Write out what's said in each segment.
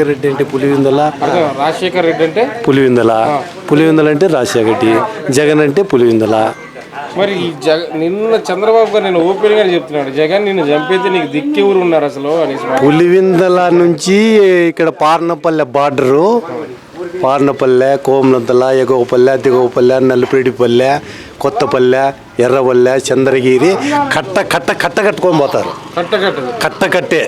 రెడ్డి అంటే పులివిందల. రాజశేఖర్ రెడ్డి అంటే? పులివిందల. పులివిందల అంటే రాజశేఖర రెడ్డి జగన్ అంటే పులివిందల. మరి ఈ జగ నిన్న చంద్రబాబు గారు నేను ఓపెన్గా చెప్తున్నాడు. జగన్ నిన్ను చంపేస్తే నీకు దిక్కెవరు ఉన్నారు అసలు? అనేసి. పులివిందల నుంచి ఇక్కడ పార్నపల్లె బార్డరు. పార్నపల్లె కోమనంతల ఎగోపల్లె దిగోపల్లె నల్లిపేడిపల్లె కొత్తపల్లె ఎర్రపల్లె చంద్రగిరి కట్ట కట్ట కట్ట కట్టుకొని పోతారు కట్ట కట్టే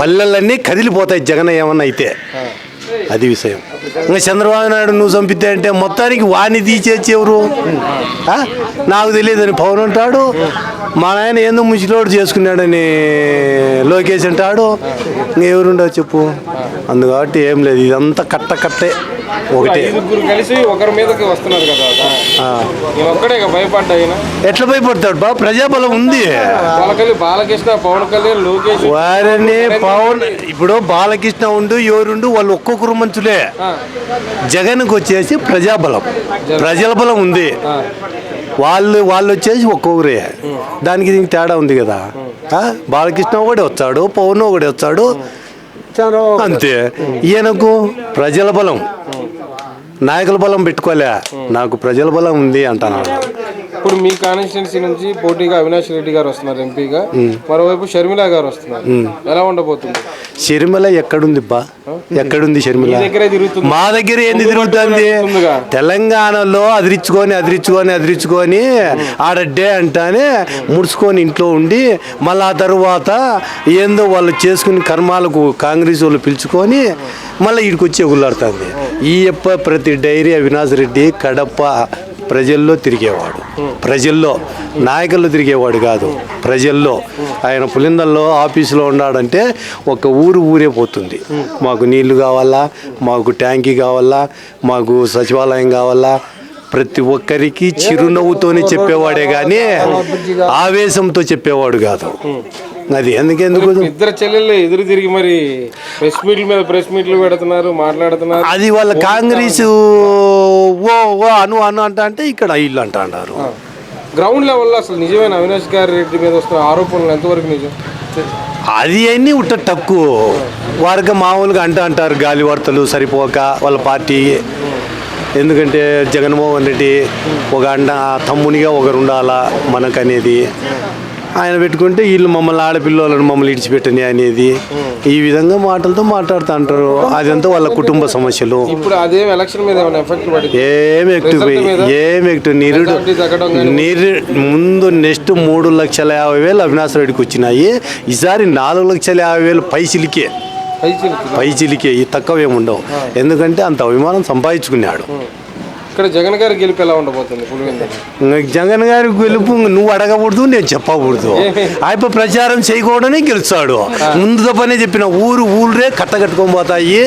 పల్లెలన్నీ కదిలిపోతాయి జగన్ ఏమన్నా అయితే అది విషయం. ఇంకా చంద్రబాబు నాయుడు నువ్వు చంపితే అంటే మొత్తానికి వాణ్ణి తీసేచ్చి ఎవరు? నాకు తెలియదని పవన్ అంటాడు మా నాయన ఏందో ముసిలోడు చేసుకున్నాడని లోకేష్ అంటాడు ఇంకా ఎవరుండవు చెప్పు. అందుకాబట్టి ఏం లేదు ఇదంతా కట్ట కట్టే. ఒకటే. కలిసి ఒకరి మీదకి వస్తున్నారు కదా. నేను ఒక్కడే భయపడ్డా ఎట్లా భయపడతాడు బా ప్రజాబలం ఉంది. బాలకల్లి బాలకృష్ణ పవన్ కళ్యాణ్ లోకేష్. వారిని పవన్ ఇప్పుడు బాలకృష్ణ ఉండు ఎవరుండు వాళ్ళు ఒక్కొక్కరు మంచులే. జగన్కి వచ్చేసి ప్రజాబలం. ప్రజల బలం ఉంది. వాళ్ళు వాళ్ళు వచ్చేసి ఒక్కొక్కరే. దానికి దీనికి తేడా ఉంది కదా? బాలకృష్ణ ఒకటి వచ్చాడు పవన్ ఒకటి వచ్చాడు అంతే. ఈయనకు ప్రజల బలం. నాయకుల బలం పెట్టుకోలే. నాకు ప్రజల బలం ఉంది అంటున్నాడు ఇప్పుడు మీ కాన్స్టిట్యున్సీ నుంచి పోటీగా అవినాష్ రెడ్డి గారు వస్తున్నారు ఎంపీగా. మరోవైపు షర్మిల గారు వస్తున్నారు. ఎలా ఉండబోతుంది? షర్మిల ఎక్కడుంది బా? ఎక్కడుంది షర్మిల? మా దగ్గర ఏంది తిరుగుతుంది. తెలంగాణలో అదిరించుకొని అదిరించుకొని అదిరించుకొని ఆడ డే అంటానే ముడుచుకొని ఇంట్లో ఉండి మళ్ళీ ఆ తరువాత ఏందో వాళ్ళు చేసుకుని కర్మాలకు కాంగ్రెస్ వాళ్ళు పిలుచుకొని మళ్ళీ ఇక్కడికి వచ్చి ఎగులాడుతుంది ఈ ప్రతి డైరీ అవినాష్ రెడ్డి కడప ప్రజల్లో తిరిగేవాడు. ప్రజల్లో నాయకుల్లో తిరిగేవాడు కాదు. ప్రజల్లో. ఆయన పులిందల్లో ఆఫీసులో ఉన్నాడంటే ఒక ఊరు ఊరే పోతుంది. మాకు నీళ్ళు కావాలా మాకు ట్యాంకీ కావాలా మాకు సచివాలయం కావాలా? ప్రతి ఒక్కరికి చిరునవ్వుతోనే చెప్పేవాడే కానీ ఆవేశంతో చెప్పేవాడు కాదు. అది ఎందుకెందుకు? ఇద్దరు చెల్లెళ్ళు ఎదురు తిరిగి మరి ప్రెస్ మీట్ల మీద ప్రెస్ మీట్లు పెడుతున్నారు మాట్లాడుతున్నారు. అది వాళ్ళ కాంగ్రెస్ ఓ ఓ అను అను అంట అంటే ఇక్కడ ఇల్లు అంట అంటారు గ్రౌండ్ లెవెల్లో అసలు నిజమైన అవినాష్ గారి రెడ్డి మీద వస్తున్న ఆరోపణలు? ఎంతవరకు నిజం? అది అన్నీ ఉట్ట తక్కువ. వారికి మామూలుగా అంట అంటారు గాలి వార్తలు సరిపోక వాళ్ళ పార్టీ. ఎందుకంటే జగన్మోహన్ రెడ్డి ఒక అన్న తమ్మునిగా ఒకరు ఉండాలా మనకనేది. ఆయన పెట్టుకుంటే వీళ్ళు మమ్మల్ని ఆడపిల్లలను మమ్మల్ని ఇడిచిపెట్టని అనేది. ఈ విధంగా మాటలతో మాట్లాడుతూ అంటారు. అదంతా వాళ్ళ కుటుంబ సమస్యలు. ఇప్పుడు అదేం ఎలక్షన్ మీద ఏం ఎక్టు Result మీద? ఏం నిరుడు? నిరు ముందు నెక్స్ట్ మూడు లక్షల యాభై వేలు అవినాష్ రెడ్డికి వచ్చినాయి. ఈసారి నాలుగు లక్షల యాభై వేలు పైసిలికే. పైచిలికే. ఈ తక్కువ ఏముండవు ఎందుకంటే అంత అభిమానం సంపాదించుకున్నాడు. ఇక్కడ జగన్ గారి గెలుపు ఎలా ఉండబోతుంది? పులివెందుల? జగన్ గారి గెలుపు నువ్వు అడగకూడదు నేను చెప్పకూడదు. ఆయన ప్రచారం చేయకూడదని గెలుస్తాడు. ముందు పనే చెప్పిన ఊరు ఊళ్ళే కట్టగట్టుకొని పోతాయి.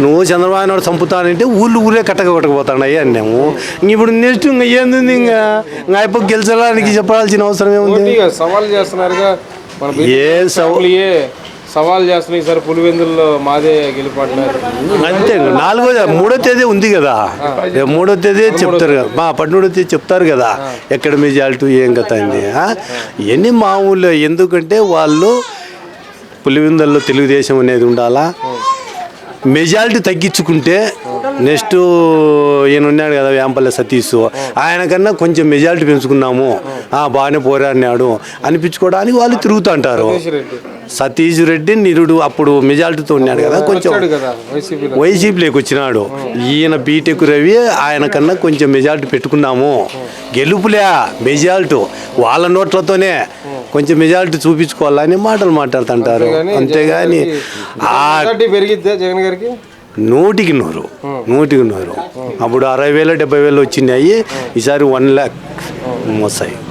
నువ్వు చంద్రబాబు నాయుడు చంపుతానంటే ఊళ్ళు ఊరే కట్టక కొట్టకపోతాయి అన్నాము ఇంక ఇప్పుడు నెక్స్ట్ ఇంకా ఏంది ఇంకా? ఇంకా అయిపో గెలిచడానికి చెప్పాల్సిన అవసరం ఏముంది? సవాల్ చేస్తున్నారుగా మన ఏ సవ- ఏ? సవాల్ చేస్తున్నాయి ఈసారి పులివెందుల్లో మాదే గెలుపడినారు అంతే నాలుగో మూడో తేదీ ఉంది కదా. మూడో తేదీ చెప్తారు కదా. మా పన్నెండో తేదీ చెప్తారు కదా. ఎక్కడ మెజారిటీ ఏం కథ అయింది. ఆ? ఇవన్నీ మామూలు ఎందుకంటే వాళ్ళు పులివిందల్లో తెలుగుదేశం అనేది ఉండాలా? మెజారిటీ తగ్గించుకుంటే నెక్స్ట్ ఈయన ఉన్నాడు కదా వేంపల్లె సతీష్. ఆయన కన్నా కొంచెం మెజారిటీ పెంచుకున్నాము. ఆ, బాగానే పోరాడినాడు. అనిపించుకోవడానికి వాళ్ళు తిరుగుతుంటారు. రెడ్డి. సతీష్ రెడ్డి నిరుడు అప్పుడు మెజారిటీతో ఉన్నాడు కదా కొంచెం వైసీపీలోకి వచ్చినాడు. ఈయన బీటెక్ రవి ఆయన కన్నా కొంచెం మెజారిటీ పెట్టుకున్నాము. గెలుపులే మెజారిటీ. వాళ్ళ నోట్లతోనే కొంచెం మెజారిటీ చూపించుకోవాలని మాటలు మాట్లాడుతుంటారు. అంతేగాని పెరిగిద్దా జగన్ గారికి? నూటికి నూరు నూటికి నూరు. అప్పుడు అరవై వేలు డెబ్బై వేలు వచ్చినాయి. ఈసారి వన్ ల్యాక్ వస్తాయి